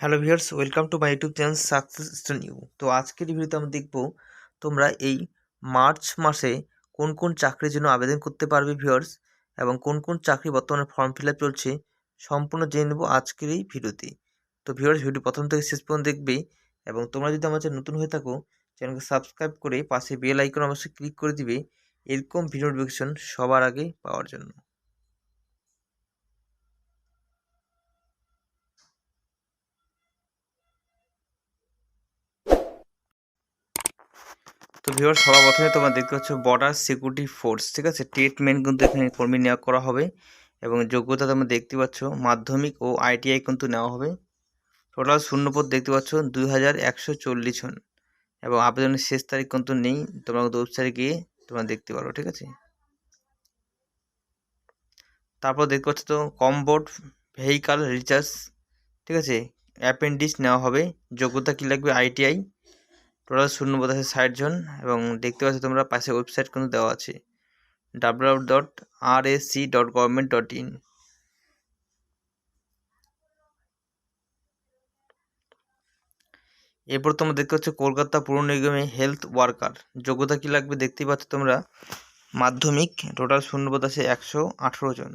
Hello viewers welcome to my YouTube channel success new তো আজকের ভিডিওতে আমরা দেখব তোমরা এই মার্চ মাসে কোন কোন চাকরির জন্য আবেদন করতে পারবে ভিউয়ার্স এবং কোন কোন চাকরি বর্তমানে ফর্ম ফিল চলছে সম্পূর্ণ জেনে নেব আজকের এই ভিডিওতে তো। ভিউয়ার্স ভিডিও প্রথম থেকে শেষ পর্যন্ত দেখবে এবং তোমরা যদি আমার চ্যানেল নতুন হয়ে থাকো, চ্যানেলকে সাবস্ক্রাইব করে পাশে বেল আইকন অবশ্যই ক্লিক করে দিবে। এরকম ভিডিও নোটিফিকেশন সবার আগে পাওয়ার জন্য। তো ভিওর সবার প্রথমে তোমরা দেখতে পাচ্ছ বর্ডার সিকিউরিটি ফোর্স ঠিক আছে? ট্রিটমেন্ট কিন্তু এখানে কর্মী নিয়োগ করা হবে এবং যোগ্যতা তোমরা দেখতে পাচ্ছ, মাধ্যমিক ও আইটিআই কিন্তু নেওয়া হবে। টোটাল শূন্যপদ দেখতে পাচ্ছ দুই হাজার একশো চল্লিশ জন এবং আবেদনের শেষ তারিখ কিন্তু নেই, তোমরা কিন্তু ওয়েবসাইটে গিয়ে তোমরা দেখতে পারো, ঠিক আছে? তারপর দেখতে পাচ্ছ তো কম বোর্ড ভেহিকাল রিচার্জ ঠিক আছে? অ্যাপেন্ডিক্স নেওয়া হবে, যোগ্যতা কী লাগবে? আইটিআই টোটাল শূন্য বোধ আছে ষাট জন এবং দেখতে পাচ্ছ তোমরা পাশে ওয়েবসাইট কিন্তু দেওয়া আছে। W dot R S C dot government dot in এরপর তোমরা দেখতে পাচ্ছ কলকাতা পুর নিগমে হেলথ ওয়ার্কার যোগ্যতা কী লাগবে দেখতেই পাচ্ছ তোমরা? মাধ্যমিক টোটাল শূন্যপদ আছে একশো আঠেরো জন।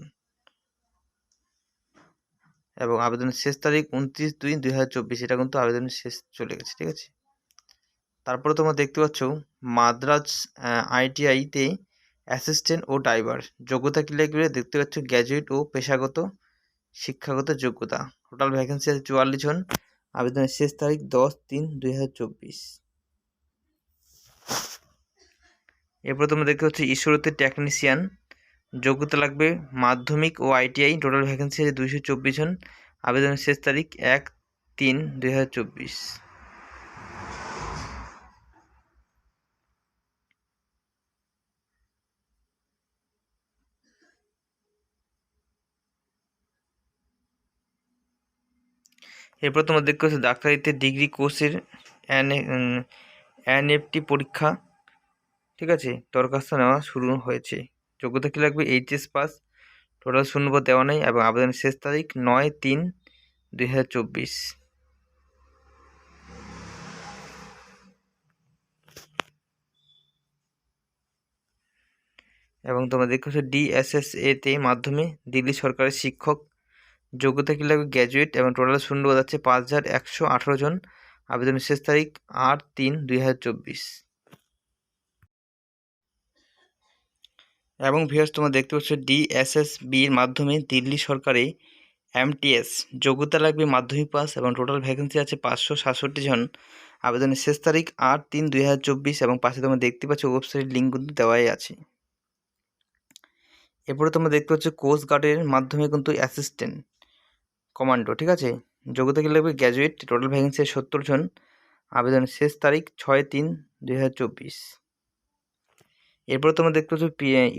এবং আবেদনের শেষ তারিখ উনত্রিশ দুই দুই হাজার চব্বিশ, এটা কিন্তু আবেদনের শেষ চলে গেছে, ঠিক আছে? তারপরে তোমরা দেখতে পাচ্ছ মাদ্রাজ আইটিআইতে অ্যাসিস্ট্যান্ট ও ড্রাইভার যোগ্যতা কী লাগবে দেখতে পাচ্ছ গ্র্যাজুয়েট ও পেশাগত, শিক্ষাগত যোগ্যতা। টোটাল ভ্যাকেন্সি আছে চুয়াল্লিশ জন। আবেদনের শেষ তারিখ দশ তিন দুই হাজার চব্বিশ। এরপরে তোমরা দেখতে পাচ্ছ ঈশ্বরতে টেকনিশিয়ান যোগ্যতা লাগবে মাধ্যমিক ও আইটিআই টোটাল ভ্যাকেন্সি আছে দুইশো চব্বিশ জন। আবেদনের শেষ তারিখ এক তিন দুই হাজার চব্বিশ। এরপর তোমরা দেখতে পাচ্ছ ডাক্তারিতে ডিগ্রি কোর্সের এন এনএফটি পরীক্ষা। ঠিক আছে? দরখাস্ত নেওয়া শুরু হয়েছে। যোগ্যতা কী লাগবে? এইচএস পাস টোটাল শূন্যপদ দেওয়া নেই এবং আবেদনের শেষ তারিখ নয় তিন দুই হাজার চব্বিশ। এবং তোমরা দেখতে পাচ্ছ ডিএসএসএতে মাধ্যমে দিল্লি সরকারের শিক্ষক যোগ্যতা কী লাগবে? গ্র্যাজুয়েট এবং টোটাল শূন্য যাচ্ছে পাঁচ হাজার একশো আঠেরো জন। আবেদনের শেষ তারিখ আট তিন দুই হাজার চব্বিশ। এবং ভিউয়ার্স তোমরা দেখতে পাচ্ছ ডিএসএসবির মাধ্যমে দিল্লি সরকারে এমটিএস যোগ্যতা লাগবে মাধ্যমিক পাস এবং টোটাল ভ্যাকেন্সি আছে পাঁচশো সাতষট্টি জন। আবেদনের শেষ তারিখ আট তিন দুই হাজার চব্বিশ এবং পাশে তোমরা দেখতে পাচ্ছ ওয়েবসাইট লিঙ্ক কিন্তু দেওয়াই আছে। এরপরে তোমরা দেখতে পাচ্ছ কোস্ট গার্ডের মাধ্যমে কিন্তু অ্যাসিস্ট্যান্ট কমান্ডো, ঠিক আছে? যোগ্যতা কী লাগবে? গ্র্যাজুয়েট, টোটাল ভ্যাকেন্সি সত্তর জন। আবেদনের শেষ তারিখ ছয় তিন দুই হাজার চব্বিশ। এরপর তোমরা দেখতে পাচ্ছ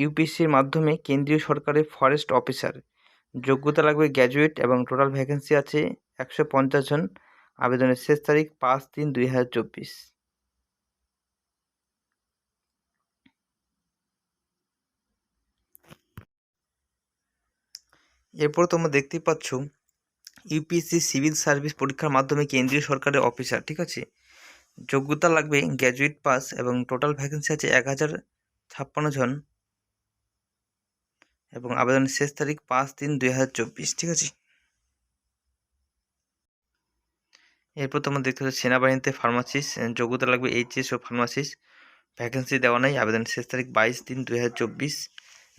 ইউপিসির মাধ্যমে কেন্দ্রীয় সরকারের ফরেস্ট অফিসার যোগ্যতা লাগবে গ্র্যাজুয়েট এবং টোটাল ভ্যাকেন্সি আছে একশো পঞ্চাশ জন। আবেদনের শেষ তারিখ পাঁচ তিন দুই হাজার চব্বিশ। এরপর তোমরা দেখতেই পাচ্ছ ইউপিএসসি সিভিল সার্ভিস পরীক্ষার মাধ্যমে কেন্দ্রীয় সরকারের অফিসার, ঠিক আছে? যোগ্যতা লাগবে গ্র্যাজুয়েট পাস এবং টোটাল ভ্যাকেন্সি আছে এক হাজার ছাপ্পান্ন জন এবং আবেদনের শেষ তারিখ পাঁচ তিন দুই হাজার চব্বিশ, ঠিক আছে? এরপর তোমরা দেখতে পাচ্ছ সেনাবাহিনীতে ফার্মাসিস্ট যোগ্যতা লাগবে এইচএস ও ফার্মাসিস্ট। ভ্যাকেন্সি দেওয়া নেই, আবেদনের শেষ তারিখ বাইশ তিন দুই হাজার চব্বিশ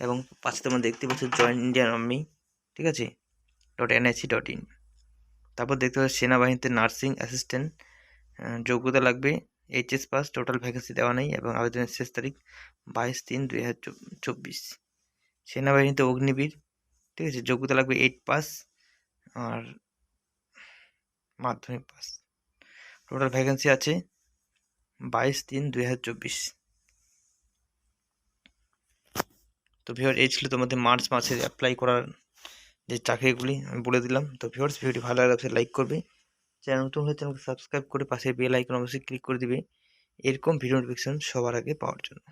এবং পাশে তোমরা দেখতে পাচ্ছ জয়েন্ট ইন্ডিয়ান আর্মি, ঠিক আছে? Dot NIC dot in. তারপর দেখতে পাচ্ছ সেনাবাহিনীতে নার্সিং অ্যাসিস্ট্যান্ট যোগ্যতা লাগবে, এইচএস পাস, টোটাল ভ্যাকেন্সি দেওয়া নেই এবং আবেদনের শেষ তারিখ বাইশ তিন দুই হাজার চব্বিশ। সেনাবাহিনীতে অগ্নিবীর, ঠিক আছে, যোগ্যতা লাগবে এইট পাস আর মাধ্যমিক পাস। টোটাল ভ্যাকেন্সি আছে বাইশ তিন দুই হাজার চব্বিশ। তো ভিওর এই ছিল তোমাদের মার্চ মাসের অ্যাপ্লাই করার যে চাকরিগুলি আমি বলে দিলাম। তো ভিওর্স ভিডিওটি ভালো লাগলে লাইক করবে। চ্যানেল নতুন হলে চ্যানেলকে সাবস্ক্রাইব করে পাশে বেল আইকন অবশ্যই ক্লিক করে দিবে। এরকম ভিডিও নোটিফিকেশন সবার আগে পাওয়ার জন্য।